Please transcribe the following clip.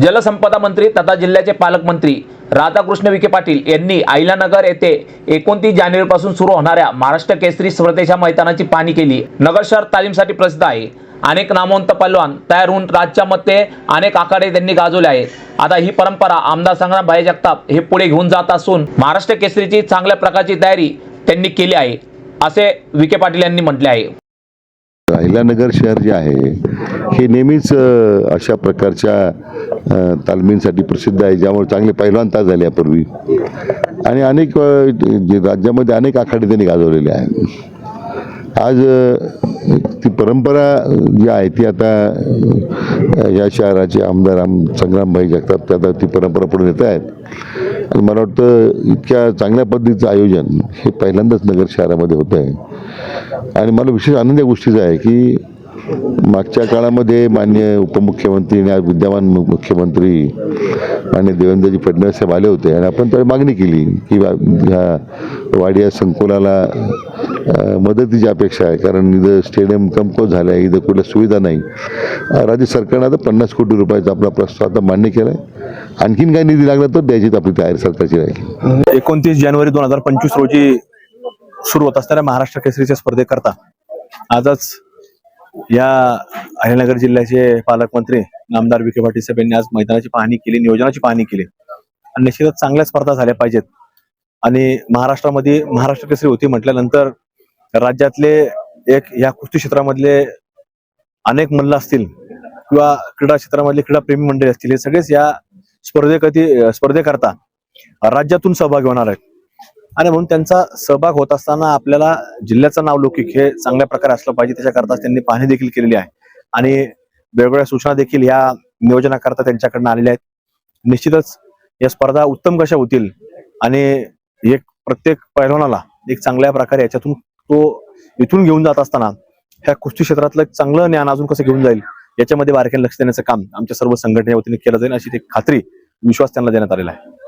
जलसंपदा मंत्री तथा जिल्ह्याचे पालकमंत्री राधाकृष्ण विखे पाटील यांनी आईलानगर येथे एकोणतीस जानेवारीपासून सुरू होणाऱ्या महाराष्ट्र केसरी स्पर्धेच्या मैदानाची पाहणी केली. नगर शहर तालीमसाठी प्रसिद्ध आहे. अनेक नामवंत पैलवान तयार होऊन राज्यामध्ये अनेक आखाडे त्यांनी गाजवले आहेत. आता ही परंपरा आमदार संग्राम भाई जगताप हे पुढे घेऊन जात असून महाराष्ट्र केसरीची चांगल्या प्रकारची तयारी त्यांनी केली आहे असे विखे पाटील यांनी म्हटले आहे. अहिलानगर शहर जे आहे हे नेहमीच अशा प्रकारच्या तालमींसाठी प्रसिद्ध आहे ज्यामुळे चांगले पैलवान तास झाले यापूर्वी. आणि अनेक जे राज्यामध्ये अनेक आखाडे त्यांनी गाजवलेले आहेत. आज ती परंपरा जी आहे ती आता या शहराचे आमदार आम संग्रामभाई जगताप ते आता ती परंपरा पुढे येत आहेत. आणि मला वाटतं इतक्या चांगल्या पद्धतीचं आयोजन हे पहिल्यांदाच नगर शहरामध्ये होतं आहे आणि मला विशेष आनंद या गोष्टीचा आहे की मागच्या काळामध्ये मान्य उपमुख्यमंत्री आणि आज विद्यमान मुख्यमंत्री मान्य देवेंद्रजी फडणवीस साहेब आले होते आणि आपण त्यावेळी मागणी केली की ह्या वाडिया संकुलाला मदतीची अपेक्षा आहे. कारण इथं स्टेडियम कमकोत झालं आहे इथं कुठल्या सुविधा नाही. राज्य सरकारनं आता पन्नास कोटी रुपयाचा आपला प्रस्ताव आता मान्य केला आहे आणखीन काही निधी लागला तर द्यायची आपली तयारी सरकारची राहील. एकोणतीस जानेवारी दोन हजार पंचवीस रोजी सुरू होत असणाऱ्या महाराष्ट्र केसरीच्या स्पर्धेकरता आजच या अहिल्यानगर जिल्ह्याचे पालकमंत्री नामदार विखे पाटील साहेब यांनी आज मैदानाची पाहणी केली नियोजनाची पाहणी केली. आणि निश्चितच चांगल्या स्पर्धा झाल्या पाहिजेत. आणि महाराष्ट्रामध्ये महाराष्ट्र केसरी होती म्हटल्यानंतर राज्यातले एक या कुस्ती क्षेत्रामधले अनेक मल्ल असतील किंवा क्रीडा क्षेत्रामधले क्रीडाप्रेमी मंडळी असतील हे सगळेच या स्पर्धेकती स्पर्धेकरता राज्यातून सहभागी होणार आहेत. आणि म्हणून त्यांचा सहभाग होत असताना आपल्याला जिल्ह्याचं नाव लौकिक हे चांगल्या प्रकारे असलं पाहिजे. त्याच्याकरता त्यांनी पाहणी देखील केलेली आहे. आणि वेगवेगळ्या सूचना देखील या नियोजनाकरता त्यांच्याकडनं आलेल्या आहेत. निश्चितच या स्पर्धा उत्तम कशा होतील आणि एक प्रत्येक पैलवानाला एक चांगल्या प्रकारे याच्यातून तो इथून घेऊन जात असताना ह्या कुस्ती क्षेत्रातलं एक चांगलं ज्ञान अजून कसं घेऊन जाईल याच्यामध्ये बारक्याने लक्ष देण्याचं काम आमच्या सर्व संघटनेच्या वतीने केलं जाईल अशी एक खात्री विश्वास त्यांना देण्यात आलेला आहे.